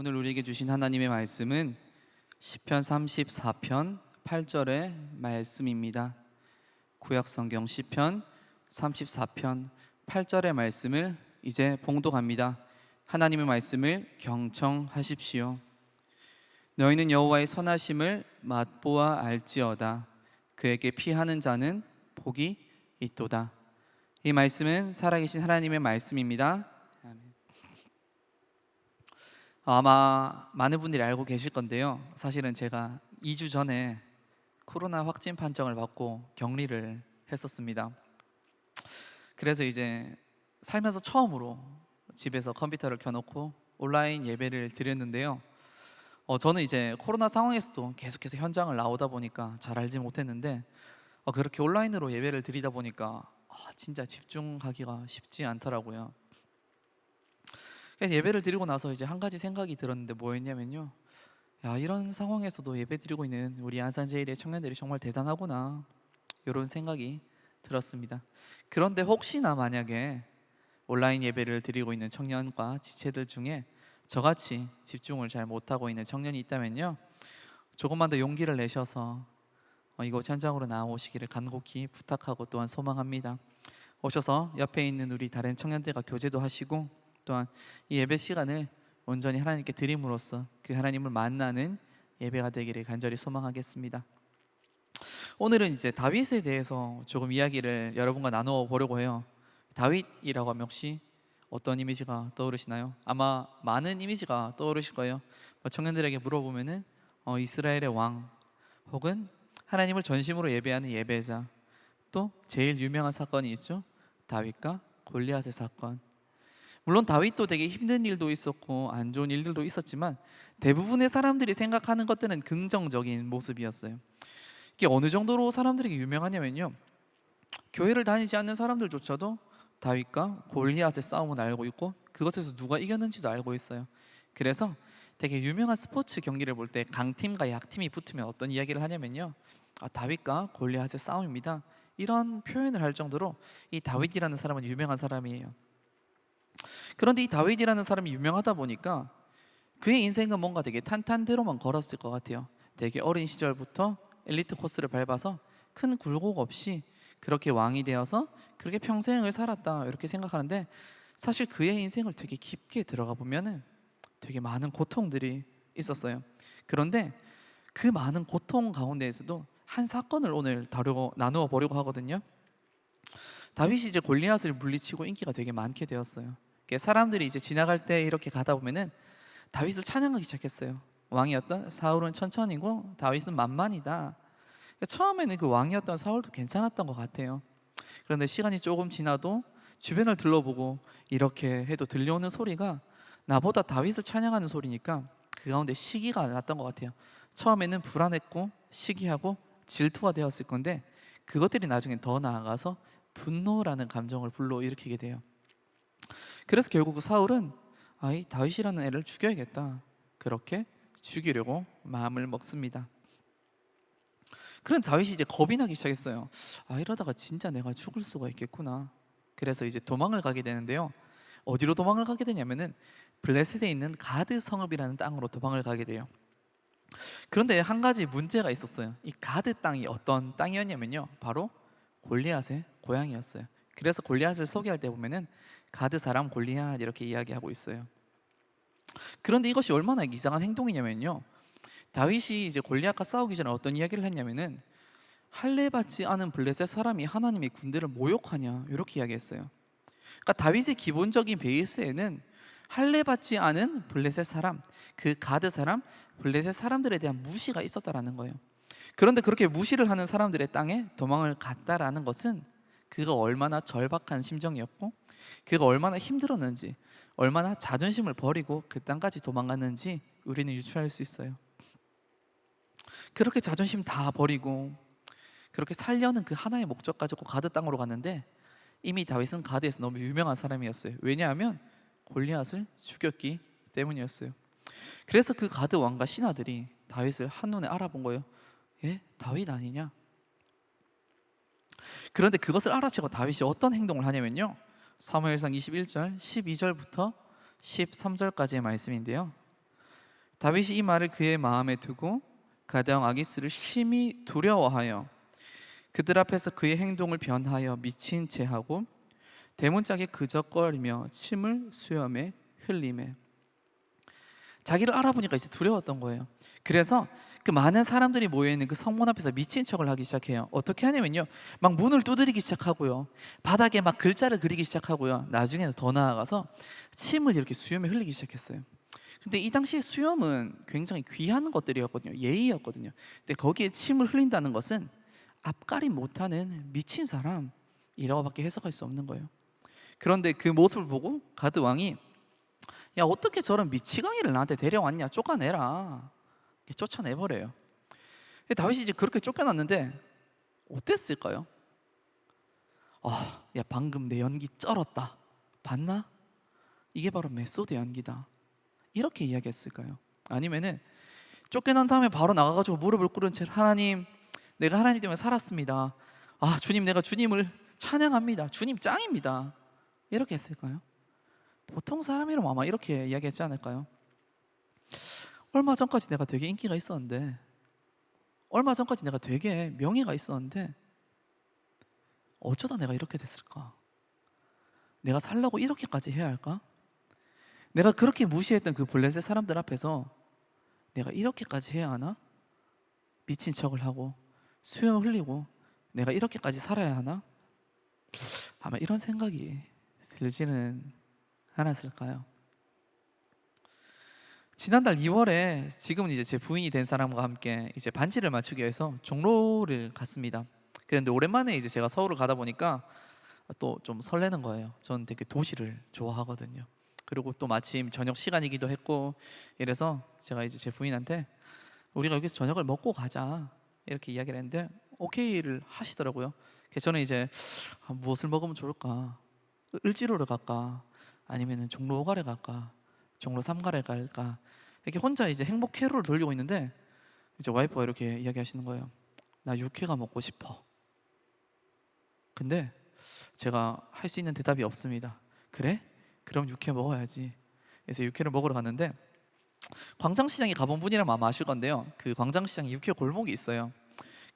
오늘 우리에게 주신 하나님의 말씀은 시편 34편 8절의 말씀입니다. 구약 성경 시편 34편 8절의 말씀을 이제 봉독합니다. 하나님의 말씀을 경청하십시오. 너희는 여호와의 선하심을 맛보아 알지어다. 그에게 피하는 자는 복이 있도다. 이 말씀은 살아계신 하나님의 말씀입니다. 아마 많은 분들이 알고 계실 건데요. 사실은 제가 2주 전에 코로나 확진 판정을 받고 격리를 했었습니다. 그래서 이제 살면서 처음으로 집에서 컴퓨터를 켜놓고 온라인 예배를 드렸는데요. 어, 저는 이제 코로나 상황에서도 계속해서 현장을 나오다 보니까 잘 알지 못했는데 어, 그렇게 온라인으로 예배를 드리다 보니까 아, 진짜 집중하기가 쉽지 않더라고요. 그래서 예배를 드리고 나서 이제 한 가지 생각이 들었는데 뭐였냐면요. 야 이런 상황에서도 예배 드리고 있는 우리 안산 제일의 청년들이 정말 대단하구나 이런 생각이 들었습니다. 그런데 혹시나 만약에 온라인 예배를 드리고 있는 청년과 지체들 중에 저같이 집중을 잘 못하고 있는 청년이 있다면요. 조금만 더 용기를 내셔서 어, 이곳 현장으로 나오시기를 간곡히 부탁하고 또한 소망합니다. 오셔서 옆에 있는 우리 다른 청년들과 교제도 하시고 또한 이 예배 시간을 온전히 하나님께 드림으로써 그 하나님을 만나는 예배가 되기를 간절히 소망하겠습니다. 오늘은 이제 다윗에 대해서 조금 이야기를 여러분과 나누어 보려고 해요. 다윗이라고 하면 혹시 어떤 이미지가 떠오르시나요? 아마 많은 이미지가 떠오르실 거예요. 뭐 청년들에게 물어보면은 어, 이스라엘의 왕 혹은 하나님을 전심으로 예배하는 예배자 또 제일 유명한 사건이 있죠. 다윗과 골리앗의 사건. 물론 다윗도 되게 힘든 일도 있었고 안 좋은 일들도 있었지만 대부분의 사람들이 생각하는 것들은 긍정적인 모습이었어요. 이게 어느 정도로 사람들에게 유명하냐면요. 교회를 다니지 않는 사람들조차도 다윗과 골리앗의 싸움을 알고 있고 그것에서 누가 이겼는지도 알고 있어요. 그래서 되게 유명한 스포츠 경기를 볼 때 강팀과 약팀이 붙으면 어떤 이야기를 하냐면요. 아, 다윗과 골리앗의 싸움입니다. 이런 표현을 할 정도로 이 다윗이라는 사람은 유명한 사람이에요. 그런데 이 다윗이라는 사람이 유명하다 보니까 그의 인생은 뭔가 되게 탄탄대로만 걸었을 것 같아요. 되게 어린 시절부터 엘리트 코스를 밟아서 큰 굴곡 없이 그렇게 왕이 되어서 그렇게 평생을 살았다 이렇게 생각하는데 사실 그의 인생을 되게 깊게 들어가 보면은 되게 많은 고통들이 있었어요. 그런데 그 많은 고통 가운데에서도 한 사건을 오늘 다루고 나누어 보려고 하거든요. 다윗이 이제 골리앗을 물리치고 인기가 되게 많게 되었어요. 사람들이 이제 지나갈 때 이렇게 가다 보면은 다윗을 찬양하기 시작했어요. 왕이었던 사울은 천천히고 다윗은 만만이다. 처음에는 그 왕이었던 사울도 괜찮았던 것 같아요. 그런데 시간이 조금 지나도 주변을 둘러보고 이렇게 해도 들려오는 소리가 나보다 다윗을 찬양하는 소리니까 그 가운데 시기가 났던 것 같아요. 처음에는 불안했고 시기하고 질투가 되었을 건데 그것들이 나중에 더 나아가서 분노라는 감정을 불러일으키게 돼요. 그래서 결국 그 사울은 아이 다윗이라는 애를 죽여야겠다. 그렇게 죽이려고 마음을 먹습니다. 그런 다윗이 이제 겁이 나기 시작했어요. 아 이러다가 진짜 내가 죽을 수가 있겠구나. 그래서 이제 도망을 가게 되는데요. 어디로 도망을 가게 되냐면은 블레셋에 있는 가드 성읍이라는 땅으로 도망을 가게 돼요. 그런데 한 가지 문제가 있었어요. 이 가드 땅이 어떤 땅이었냐면요. 바로 골리앗의 고향이었어요. 그래서 골리앗을 소개할 때 보면은 가드 사람 골리앗 이렇게 이야기하고 있어요. 그런데 이것이 얼마나 이상한 행동이냐면요. 다윗이 이제 골리앗과 싸우기 전에 어떤 이야기를 했냐면은 할례 받지 않은 블레셋 사람이 하나님의 군대를 모욕하냐 이렇게 이야기했어요. 그러니까 다윗의 기본적인 베이스에는 할례 받지 않은 블레셋 사람, 그 가드 사람, 블레셋 사람들에 대한 무시가 있었다라는 거예요. 그런데 그렇게 무시를 하는 사람들의 땅에 도망을 갔다라는 것은 그가 얼마나 절박한 심정이었고 그가 얼마나 힘들었는지 얼마나 자존심을 버리고 그 땅까지 도망갔는지 우리는 유추할 수 있어요. 그렇게 자존심 다 버리고 그렇게 살려는 그 하나의 목적 가지고 가드 땅으로 갔는데 이미 다윗은 가드에서 너무 유명한 사람이었어요. 왜냐하면 골리앗을 죽였기 때문이었어요. 그래서 그 가드 왕과 신하들이 다윗을 한눈에 알아본 거예요. 예? 다윗 아니냐? 그런데 그것을 알아채고 다윗이 어떤 행동을 하냐면요. 사무엘상 21절 12절부터 13절까지의 말씀인데요. 다윗이 이 말을 그의 마음에 두고 가대왕 아기스를 심히 두려워하여 그들 앞에서 그의 행동을 변하여 미친 채 하고 대문짝에 그적거리며 침을 수염에 흘림에 자기를 알아보니까 이제 두려웠던 거예요. 그래서 그 많은 사람들이 모여 있는 그 성문 앞에서 미친 척을 하기 시작해요. 어떻게 하냐면요, 막 문을 두드리기 시작하고요, 바닥에 막 글자를 그리기 시작하고요. 나중에는 더 나아가서 침을 이렇게 수염에 흘리기 시작했어요. 근데 이 당시에 수염은 굉장히 귀한 것들이었거든요. 예의였거든요. 근데 거기에 침을 흘린다는 것은 앞가림 못하는 미친 사람이라고밖에 해석할 수 없는 거예요. 그런데 그 모습을 보고 가드 왕이 야 어떻게 저런 미치광이를 나한테 데려왔냐 쫓아내라 쫓아내버려요. 다윗이 이제 그렇게 쫓겨났는데 어땠을까요? 아, 야 방금 내 연기 쩔었다. 봤나? 이게 바로 메소드 연기다. 이렇게 이야기했을까요? 아니면은 쫓겨난 다음에 바로 나가가지고 무릎을 꿇은 채 하나님, 내가 하나님 때문에 살았습니다. 아 주님, 내가 주님을 찬양합니다. 주님 짱입니다. 이렇게 했을까요? 보통 사람이라면 아마 이렇게 이야기했지 않을까요? 얼마 전까지 내가 되게 인기가 있었는데, 얼마 전까지 내가 되게 명예가 있었는데, 어쩌다 내가 이렇게 됐을까? 내가 살라고 이렇게까지 해야 할까? 내가 그렇게 무시했던 그 블레셋 사람들 앞에서 내가 이렇게까지 해야 하나? 미친 척을 하고 수염 흘리고 내가 이렇게까지 살아야 하나? 아마 이런 생각이 들지는 않았을까요? 지난달 2월에 지금은 이제 제 부인이 된 사람과 함께 이제 반지를 맞추기 위해서 종로를 갔습니다. 그런데 오랜만에 이제 제가 서울을 가다 보니까 또 좀 설레는 거예요. 저는 되게 도시를 좋아하거든요. 그리고 또 마침 저녁 시간이기도 했고 이래서 제가 이제 제 부인한테 우리가 여기서 저녁을 먹고 가자 이렇게 이야기를 했는데 오케이를 하시더라고요. 저는 이제 아, 무엇을 먹으면 좋을까? 을지로를 갈까? 아니면은 종로 5가래 갈까? 종로 3가래 갈까? 이렇게 혼자 이제 행복 회로를 돌리고 있는데 이제 와이프가 이렇게 이야기하시는 거예요. 나 육회가 먹고 싶어. 근데 제가 할 수 있는 대답이 없습니다. 그래? 그럼 육회 먹어야지. 그래서 육회를 먹으러 갔는데 광장시장에 가본 분이라면 아마 아실 건데요. 그 광장시장에 육회 골목이 있어요.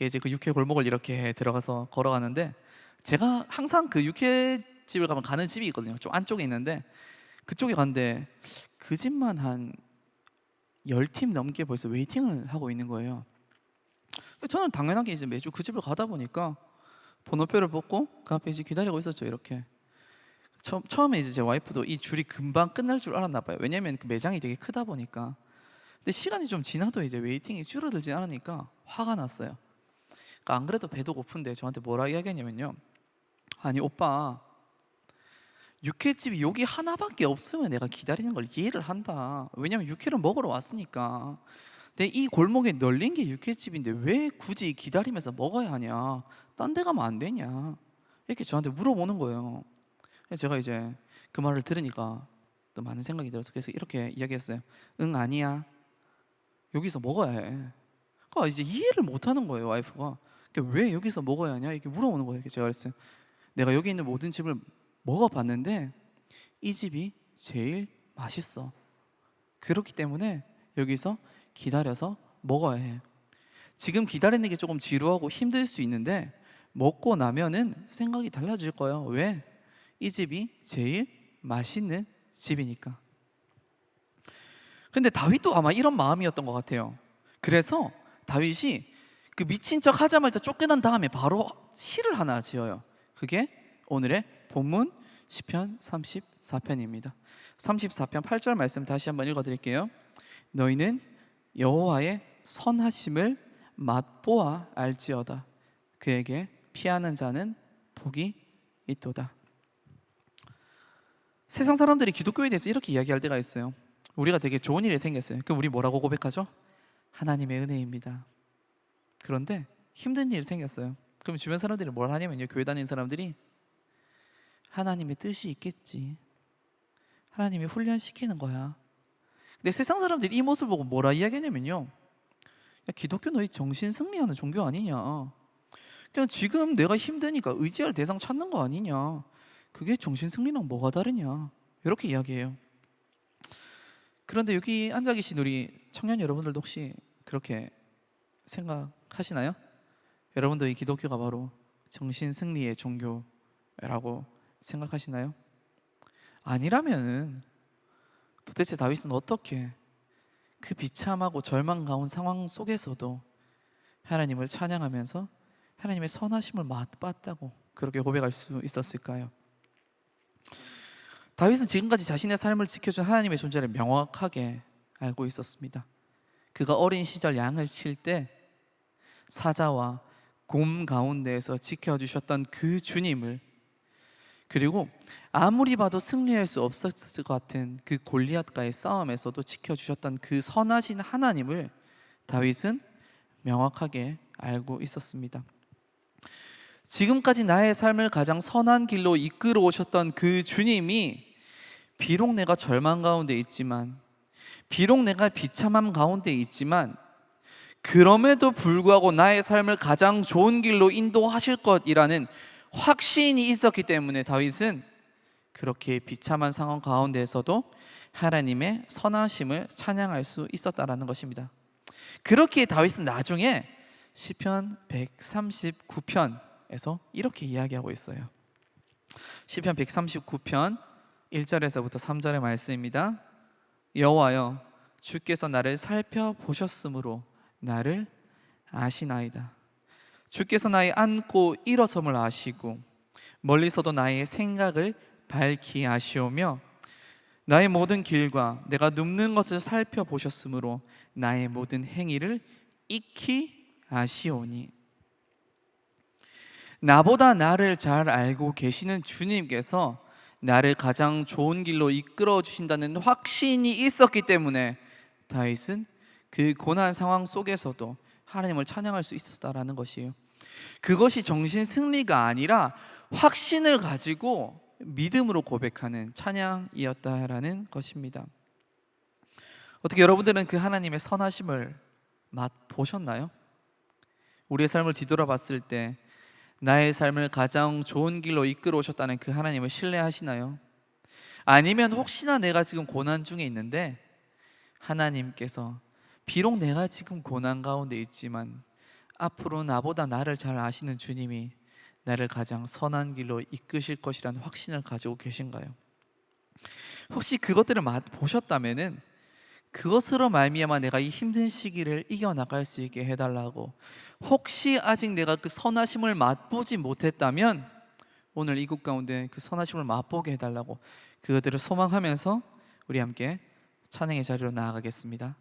이제 그 육회 골목을 이렇게 들어가서 걸어가는데 제가 항상 그 육회 집을 가면 가는 집이 있거든요. 좀 안쪽에 있는데 그쪽에 갔는데 그 집만 한 열 팀 넘게 벌써 웨이팅을 하고 있는 거예요. 저는 당연하게 이제 매주 그 집을 가다 보니까 번호표를 뽑고 그 앞에 이제 기다리고 있었죠. 이렇게 처음, 처음에 이제 제 와이프도 이 줄이 금방 끝날 줄 알았나 봐요. 왜냐면 그 매장이 되게 크다 보니까. 근데 시간이 좀 지나도 이제 웨이팅이 줄어들지 않으니까 화가 났어요. 그러니까 안 그래도 배도 고픈데 저한테 뭐라 이야기했냐면요. 아니 오빠 육회집이 여기 하나밖에 없으면 내가 기다리는 걸 이해를 한다. 왜냐면 육회를 먹으러 왔으니까. 근데 이 골목에 널린 게 육회집인데 왜 굳이 기다리면서 먹어야 하냐? 딴 데 가면 안 되냐? 이렇게 저한테 물어보는 거예요. 제가 이제 그 말을 들으니까 또 많은 생각이 들어서 그래서 이렇게 이야기했어요. 응 아니야. 여기서 먹어야 해. 그러니까 이제 이해를 못 하는 거예요 와이프가. 그러니까 왜 여기서 먹어야 하냐 이렇게 물어보는 거예요. 제가 그랬어요. 내가 여기 있는 모든 집을 먹어봤는데 이 집이 제일 맛있어. 그렇기 때문에 여기서 기다려서 먹어야 해. 지금 기다리는 게 조금 지루하고 힘들 수 있는데 먹고 나면은 생각이 달라질 거예요. 왜? 이 집이 제일 맛있는 집이니까. 근데 다윗도 아마 이런 마음이었던 것 같아요. 그래서 다윗이 그 미친 척 하자마자 쫓겨난 다음에 바로 시를 하나 지어요. 그게 오늘의 본문 시편 34편입니다. 34편 8절 말씀 다시 한번 읽어 드릴게요. 너희는 여호와의 선하심을 맛보아 알지어다. 그에게 피하는 자는 복이 있도다. 세상 사람들이 기독교에 대해서 이렇게 이야기할 때가 있어요. 우리가 되게 좋은 일이 생겼어요. 그럼 우리 뭐라고 고백하죠? 하나님의 은혜입니다. 그런데 힘든 일이 생겼어요. 그럼 주변 사람들이 뭘 하냐면요. 교회 다니는 사람들이 하나님의 뜻이 있겠지. 하나님이 훈련시키는 거야. 근데 세상 사람들이 이 모습을 보고 뭐라 이야기하냐면요. 야, 기독교 너희 정신 승리하는 종교 아니냐. 그냥 지금 내가 힘드니까 의지할 대상 찾는 거 아니냐. 그게 정신 승리랑 뭐가 다르냐. 이렇게 이야기해요. 그런데 여기 앉아 계신 우리 청년 여러분들도 혹시 그렇게 생각하시나요? 여러분도 이 기독교가 바로 정신 승리의 종교라고 생각하시나요? 아니라면은 도대체 다윗은 어떻게 그 비참하고 절망 가운 상황 속에서도 하나님을 찬양하면서 하나님의 선하심을 맛봤다고 그렇게 고백할 수 있었을까요? 다윗은 지금까지 자신의 삶을 지켜준 하나님의 존재를 명확하게 알고 있었습니다. 그가 어린 시절 양을 칠 때 사자와 곰 가운데에서 지켜주셨던 그 주님을 그리고 아무리 봐도 승리할 수 없었을 것 같은 그 골리앗과의 싸움에서도 지켜주셨던 그 선하신 하나님을 다윗은 명확하게 알고 있었습니다. 지금까지 나의 삶을 가장 선한 길로 이끌어 오셨던 그 주님이 비록 내가 절망 가운데 있지만 비록 내가 비참함 가운데 있지만 그럼에도 불구하고 나의 삶을 가장 좋은 길로 인도하실 것이라는 확신이 있었기 때문에 다윗은 그렇게 비참한 상황 가운데에서도 하나님의 선하심을 찬양할 수 있었다라는 것입니다. 그렇게 다윗은 나중에 시편 139편에서 이렇게 이야기하고 있어요. 시편 139편 1절에서부터 3절의 말씀입니다. 여호와여 주께서 나를 살펴보셨으므로 나를 아시나이다. 주께서 나의 앉고 일어섬을 아시고 멀리서도 나의 생각을 밝히 아시오며 나의 모든 길과 내가 눕는 것을 살펴보셨으므로 나의 모든 행위를 익히 아시오니. 나보다 나를 잘 알고 계시는 주님께서 나를 가장 좋은 길로 이끌어 주신다는 확신이 있었기 때문에 다윗은 그 고난 상황 속에서도 하나님을 찬양할 수 있었다라는 것이에요. 그것이 정신 승리가 아니라 확신을 가지고 믿음으로 고백하는 찬양이었다라는 것입니다. 어떻게 여러분들은 그 하나님의 선하심을 맛 보셨나요? 우리의 삶을 뒤돌아봤을 때 나의 삶을 가장 좋은 길로 이끌어 오셨다는 그 하나님을 신뢰하시나요? 아니면 혹시나 내가 지금 고난 중에 있는데 하나님께서 비록 내가 지금 고난 가운데 있지만 앞으로 나보다 나를 잘 아시는 주님이 나를 가장 선한 길로 이끄실 것이라는 확신을 가지고 계신가요? 혹시 그것들을 보셨다면은 그것으로 말미암아 내가 이 힘든 시기를 이겨 나갈 수 있게 해달라고 혹시 아직 내가 그 선하심을 맛보지 못했다면 오늘 이곳 가운데 그 선하심을 맛보게 해달라고 그것들을 소망하면서 우리 함께 찬양의 자리로 나아가겠습니다.